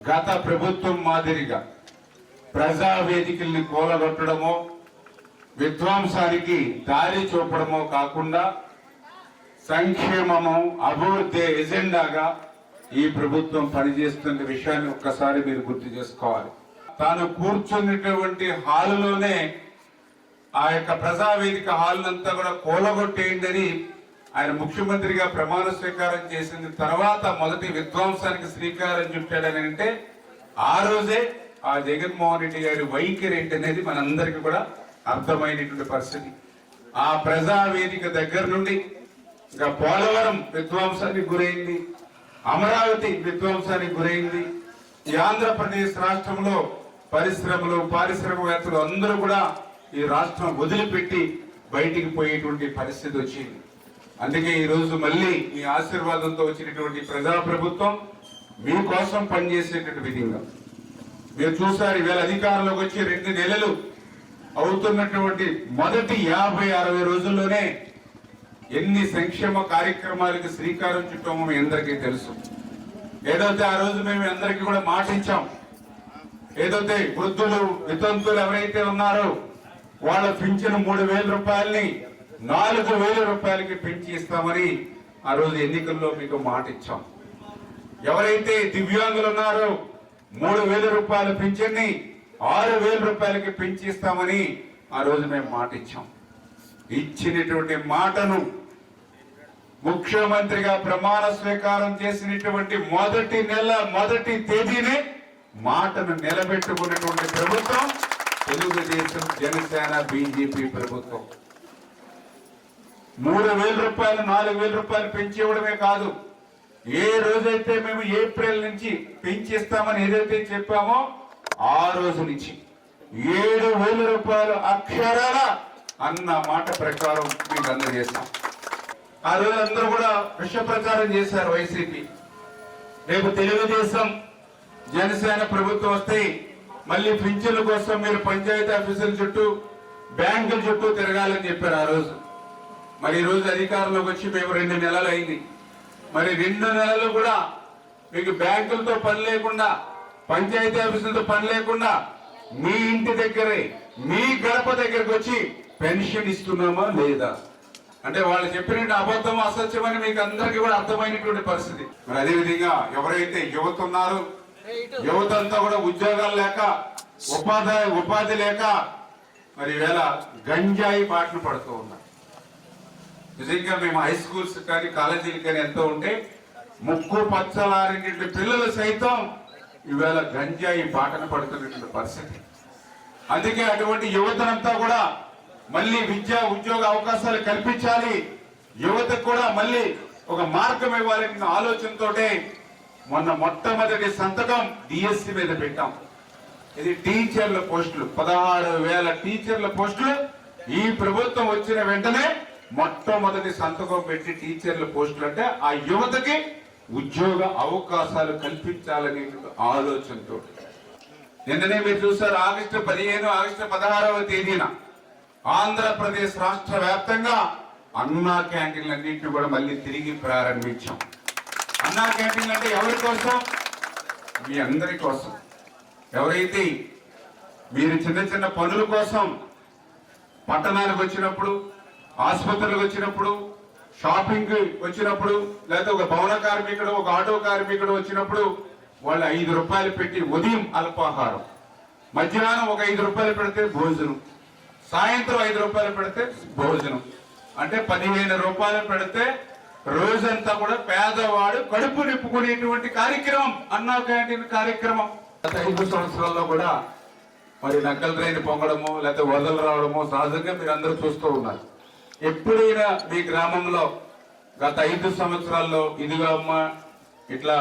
గత ప్రభుత్వం మాదిరిగా ప్రజా వేదికల్ని కూలగొట్టడమో విధ్వంసానికి దారి చూపడమో కాకుండా సంక్షేమము అభివృద్ధి ఎజెండాగా ఈ ప్రభుత్వం పనిచేస్తున్న విషయాన్ని ఒక్కసారి మీరు గుర్తు చేసుకోవాలి. తాను కూర్చున్నటువంటి హాలులోనే ఆ యొక్క ప్రజావేదిక హాల్ అంతా కూడా కూలగొట్టేయండి అని ఆయన ముఖ్యమంత్రిగా ప్రమాణ స్వీకారం చేసిన తర్వాత మొదటి విధ్వంసానికి శ్రీకారం చుట్టాడని అంటే ఆ రోజే ఆ జగన్మోహన్ రెడ్డి గారి వైఖరి ఏంటి అనేది మనందరికీ కూడా అర్థమైనటువంటి పరిస్థితి. ఆ ప్రజావేదిక దగ్గర నుండి ఇంకా పోలవరం విధ్వంసానికి గురైంది అమరావతి విధ్వంసానికి గురైంది ఈ ఆంధ్రప్రదేశ్ రాష్ట్రంలో పరిశ్రమలు పారిశ్రామికవేత్తలు అందరూ కూడా ఈ రాష్ట్రం వదిలిపెట్టి బయటికి పోయేటువంటి పరిస్థితి వచ్చింది. అందుకే ఈరోజు మళ్ళీ మీ ఆశీర్వాదంతో వచ్చినటువంటి ప్రజాప్రభుత్వం మీకోసం పనిచేసేటువంటి విధంగా. మీరు చూసారు ఈవేళ అధికారంలోకి వచ్చి రెండు నెలలు అవుతున్నటువంటి మొదటి యాభై అరవై రోజుల్లోనే ఎన్ని సంక్షేమ కార్యక్రమాలకు శ్రీకారం చుట్టామో మీ అందరికీ తెలుసు. ఏదైతే ఆ రోజు మేము అందరికీ కూడా మాటించాం ఏదైతే వృద్ధులు వితంతులు ఎవరైతే ఉన్నారో వాళ్ళ పింఛను మూడు వేల రూపాయలని నాలుగు వేల రూపాయలకి పెంచి ఇస్తామని ఆ రోజు ఎన్నికల్లో మీకు మాట ఇచ్చాం. ఎవరైతే దివ్యాంగులు ఉన్నారో మూడు వేల రూపాయల పింఛన్ని ఆరు వేల రూపాయలకి పెంచి ఇస్తామని ఆ రోజు మేము మాట ఇచ్చాం. ఇచ్చినటువంటి మాటను ముఖ్యమంత్రిగా ప్రమాణ స్వీకారం చేసినటువంటి మొదటి నెల మొదటి తేదీనే మాటను నిలబెట్టుకున్నటువంటి ప్రభుత్వం తెలుగుదేశం జనసేన బీజేపీ ప్రభుత్వం. మూడు వేల రూపాయలు నాలుగు వేల రూపాయలు పెంచి ఇవ్వడమే కాదు. ఏ రోజైతే మేము ఏప్రిల్ నుంచి పెంచిస్తామని ఏదైతే చెప్పామో ఆ రోజు నుంచి ఏడు వేల రూపాయలు అక్షరాల అన్న మాట ప్రకారం మీకు అందజేస్తాం. ఆ రోజు అందరూ కూడా విష ప్రచారం చేశారు వైసీపీ. రేపు తెలుగుదేశం జనసేన ప్రభుత్వం వస్తే మళ్ళీ పింఛన్ల కోసం మీరు పంచాయతీ ఆఫీసుల చుట్టూ బ్యాంకుల చుట్టూ తిరగాలని చెప్పారు ఆ రోజు. మరి ఈ రోజు అధికారంలోకి వచ్చి మేము రెండు నెలలు అయింది. మరి రెండు నెలలు కూడా మీకు బ్యాంకులతో పని లేకుండా పంచాయతీ ఆఫీసులతో పని లేకుండా మీ ఇంటి దగ్గరే మీ గడప దగ్గరకు వచ్చి పెన్షన్ ఇస్తున్నామా లేదా? అంటే వాళ్ళు చెప్పినట్టు అబద్ధం అసత్యం అని మీకు అందరికీ కూడా అర్థమైనటువంటి పరిస్థితి. మరి అదే విధంగా ఎవరైతే యువత ఉన్నారో యువత అంతా కూడా ఉద్యోగాలు లేక ఉపాధి ఉపాధి లేక మరి వేళ గంజాయి బాటలు పడుతూ ఉన్నారు. నిజంగా మేము హై స్కూల్స్ కానీ కాలేజీలు కానీ ఎంతో ఉంటే ముక్కు పచ్చలారినటువంటి పిల్లలు సైతం ఈవేళ గంజాయి బాటన పడుతున్నటువంటి పరిస్థితి. అందుకే అటువంటి యువతనంతా కూడా మళ్ళీ విద్యా ఉద్యోగ అవకాశాలు కల్పించాలి. యువతకు కూడా మళ్ళీ ఒక మార్గం ఇవ్వాలనే ఆలోచనతో మొన్న మొట్టమొదటి సంతకం డిఎస్సి మీద పెట్టాం. ఇది టీచర్ల పోస్టులు. పదహారు వేల టీచర్ల పోస్టులు ఈ ప్రభుత్వం వచ్చిన వెంటనే మొట్టమొదటి సంతకం పెట్టి టీచర్ల పోస్టులు అంటే ఆ యువతకి ఉద్యోగ అవకాశాలు కల్పించాలనే ఆలోచనతో. నిన్ననే మీరు చూసారు ఆగస్టు పదిహేను ఆగస్టు పదహారవ తేదీన ఆంధ్రప్రదేశ్ రాష్ట్ర వ్యాప్తంగా అన్నా క్యాంటీన్లు అన్నింటినీ కూడా మళ్ళీ తిరిగి ప్రారంభించాం. అన్నా క్యాంటీన్లు అంటే ఎవరి కోసం? మీ అందరి కోసం. ఎవరైతే మీరు చిన్న చిన్న పనుల కోసం పట్టణానికి వచ్చినప్పుడు ఆసుపత్రులకు వచ్చినప్పుడు షాపింగ్ వచ్చినప్పుడు లేదా ఒక భవన కార్మికుడు ఒక ఆటో కార్మికుడు వచ్చినప్పుడు వాళ్ళు ఐదు రూపాయలు పెట్టి ఉదయం అల్పాహారం మధ్యాహ్నం ఒక ఐదు రూపాయలు పెడితే భోజనం సాయంత్రం ఐదు రూపాయలు పెడితే భోజనం. అంటే పదిహేను రూపాయలు పెడితే రోజంతా కూడా పేదవాడు కడుపు నింపుకునేటువంటి కార్యక్రమం అన్నా క్యాంటీన్ కార్యక్రమం. గత ఐదు సంవత్సరాల్లో కూడా మరి నక్కల రైలు పొంగడము లేకపోతే వదలు రావడము సహజంగా మీరు అందరూ చూస్తూ ఉన్నారు. ఎప్పుడైనా మీ గ్రామంలో గత ఐదు సంవత్సరాల్లో ఇదిగా అమ్మ ఇట్లా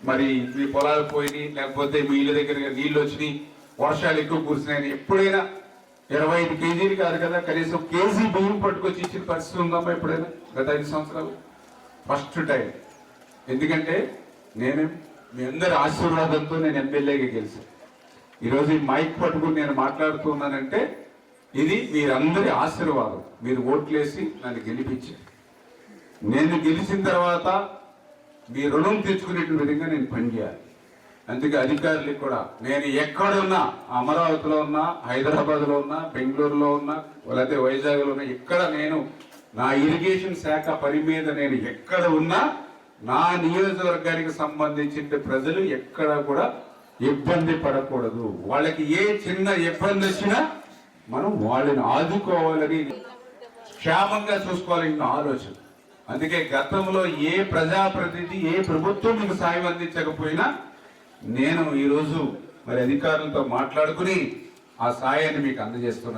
మరి మీ పొలాలు పోయినాయి లేకపోతే మీ ఇళ్ళ దగ్గర నీళ్ళు వచ్చినాయి వర్షాలు ఎక్కువ కురిసినాయని ఎప్పుడైనా ఇరవై ఐదు కేజీలు కాదు కదా కనీసం కేజీ బియ్యం పట్టుకొచ్చి ఇచ్చిన పరిస్థితి ఉందమ్మా ఎప్పుడైనా గత ఐదు సంవత్సరాలు? ఫస్ట్ టైం ఎందుకంటే నేను మీ అందరి ఆశీర్వాదంతో నేను ఎమ్మెల్యేగా గెలిచాను. ఈరోజు ఈ మైక్ పట్టుకుని నేను మాట్లాడుతున్నానంటే ఇది మీరందరి ఆశీర్వాదం. మీరు ఓట్లేసి నన్ను గెలిపించారు నేను గెలిచిన తర్వాత మీ రుణం తెచ్చుకునేటువంటి విధంగా నేను పనిచేయాలి అందుకే అధికారులకు కూడా నేను ఎక్కడున్నా అమరావతిలో ఉన్నా హైదరాబాద్లో ఉన్నా బెంగళూరులో ఉన్నా లేకపోతే వైజాగ్లో ఉన్నా ఎక్కడ నేను నా ఇరిగేషన్ శాఖ పని మీద నేను ఎక్కడ ఉన్నా నా నియోజకవర్గానికి సంబంధించిన ప్రజలు ఎక్కడ కూడా ఇబ్బంది పడకూడదు. వాళ్ళకి ఏ చిన్న ఇబ్బంది వచ్చినా మనం వాళ్ళని ఆదుకోవాలని క్షేమంగా చూసుకోవాలని ఆలోచన. అందుకే గతంలో ఏ ప్రజాప్రతినిధి ఏ ప్రభుత్వం మీకు సాయం అందించకపోయినా నేను ఈరోజు మరి అధికారులతో మాట్లాడుకుని ఆ సాయాన్ని మీకు అందజేస్తున్నాను.